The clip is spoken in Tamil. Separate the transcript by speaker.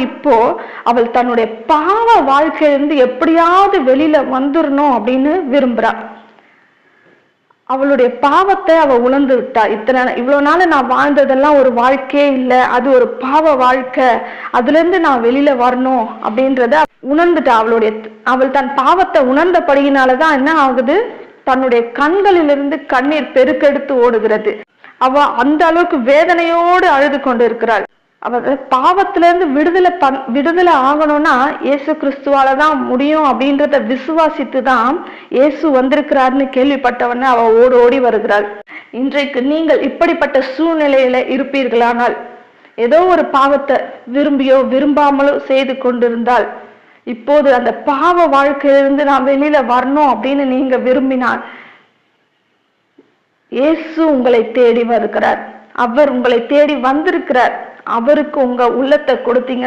Speaker 1: இப்போ அவள் தன்னுடைய பாவ வாழ்க்கையிலிருந்து எப்படியாவது வெளியில வந்துடணும் அப்படின்னு விரும்புறா. அவளுடைய பாவத்தை அவ உணர்ந்து விட்டா. இத்தனை இவ்வளவு நாள் நான் வாழ்ந்ததெல்லாம் ஒரு வாழ்க்கையே இல்லை. அது ஒரு பாவ வாழ்க்கை. அதுல இருந்து நான் வெளியில வரணும் அப்படின்றத உணர்ந்துட்டா அவளுடைய அவள் தன் பாவத்தை உணர்ந்தபடியினாலதான் என்ன ஆகுது? தன்னுடைய கண்களிலிருந்து கண்ணீர் பெருக்கெடுத்து ஓடுகிறது. அவ அந்த அளவுக்கு வேதனையோடு அழுது கொண்டு இருக்கிறாள் அவ பாவத்திலிருந்து விடுதலை பண் விடுதலை ஆகணும்னா இயேசு கிறிஸ்துவால தான் முடியும் அப்படின்றத விசுவாசித்து தான் இயேசு வந்திருக்கிறார்னு கேள்விப்பட்டவன அவ ஓடி ஓடி வருகிறாள். இன்றைக்கு நீங்கள் இப்படிப்பட்ட சூழ்நிலையில இருப்பீர்களானால் ஏதோ ஒரு பாவத்தை விரும்பியோ விரும்பாமலோ செய்து கொண்டிருந்தால் இப்போது அந்த பாவ வாழ்க்கையிலிருந்து நான் வெளியில வரணும் அப்படின்னு நீங்க விரும்பினால் இயேசு உங்களை தேடி வருகிறார். அவர் உங்களை தேடி வந்திருக்கிறார். அவருக்கு உங்க உள்ளத்தை கொடுத்தீங்க